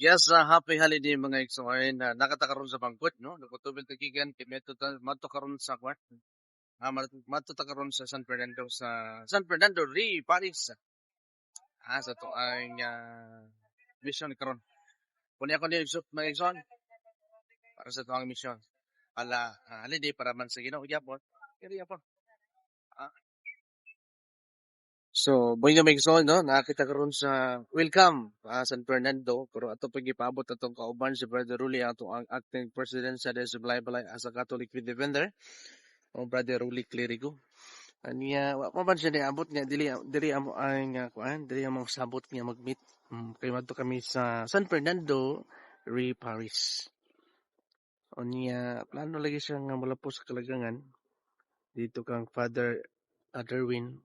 Yes, uh, happy holiday mga igsoon na nakatakaroon sa bangkot, no? Nagutubel tagigan, kimeto ta, mato karon sa kwat. Ah, mat- mato karon sa San Fernando sa San Fernando Ri Paris. Ah, sa to ang uh, mission karon. Kunya ko ni Yusuf mga igsoon para sa to ang mission. Ala, ah, holiday para man sa Ginoo gyapon. Kaya gyapon. Ah. So, boy nga Megson, no? Nakakita karon sa welcome ah, San Fernando. Pero ato pag ipaabot atong kauban si Brother Ruli ato ang acting president sa Des Balay as a Catholic Faith Defender. O Brother Ruli Clerigo. Aniya, wa pa man siya niabot nga dili dili amo ang nga kuan, dili amo sabot nga mag-meet. Um, kay madto kami sa San Fernando, Re Paris. O niya, plano lagi siya nga malapos sa kalagangan. Dito kang Father Aderwin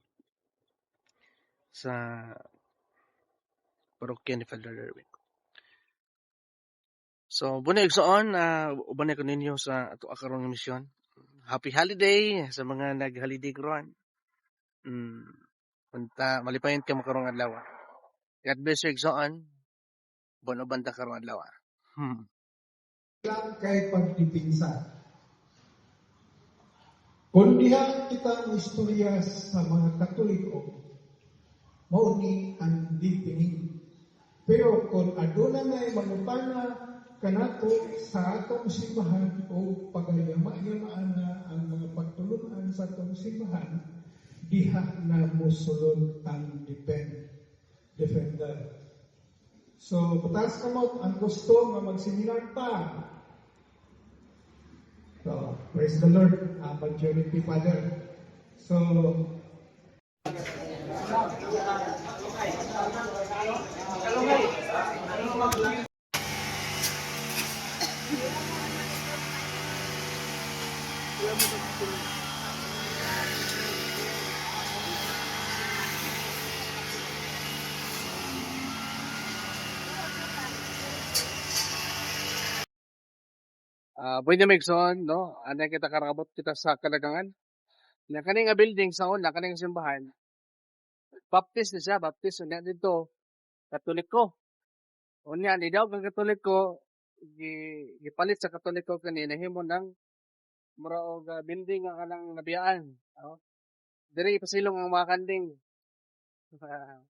sa parokya ni Father Derwin. So, bunay igsoon, uh, uban ko ninyo sa ato akarong misyon. Happy holiday sa mga nag-holiday karon. Mm, punta malipayon ka makarong adlaw. God bless you igsoon. Bono banda karong adlaw. Hmm. lang kay pagdipinsa. Kung diha kita ang istorya sa mga Katoliko, mao ni ang dipining. Pero kung aduna na mangutana kanato sa atong simbahan o pagayama-yamaan na ang mga pagtulunan sa atong simbahan, diha na musulod ang depend, defender. So, putas ka mo, ang gusto nga magseminar pa. So, praise the Lord, uh, majority father. So, Ah, boy na Megson, no? Ano kita karabot kita sa kalagangan? Na kaning building sa una, kaning simbahan. Baptist siya, Baptist. Unya dito, Katoliko. Unya, ni daw kang Katoliko, gi, gipalit sa Katoliko kanina, himo ng mura og ah, building nga kanang nabiyaan. Oh. Diri pasilong ang mga kanding. Ah,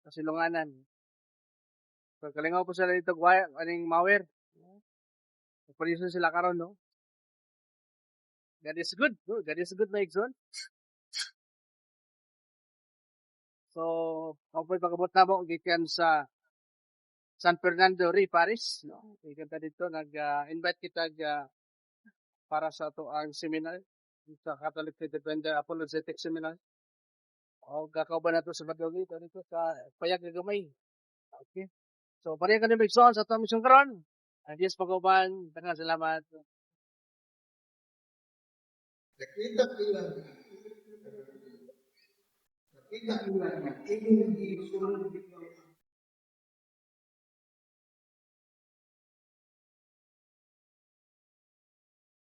pasilunganan. So, kalingaw po sila dito, aning mawer. Producer sila karon no? God is good. No? God is good, my son. So, kapoy pagabot na mo, gikan sa San Fernando Ri, Paris. No? Gikan ta dito, nag-invite kita uh, para sa to ang seminar sa Catholic Defender Apologetic Seminar. O kakauban na to sa Badawgi, dito sa Payag Gagamay. Okay. So, pareha ka ni Bigson sa itong mission karon. Ang Diyos pagkuban, tangang salamat. nakita nila nakita nila na inyong isunod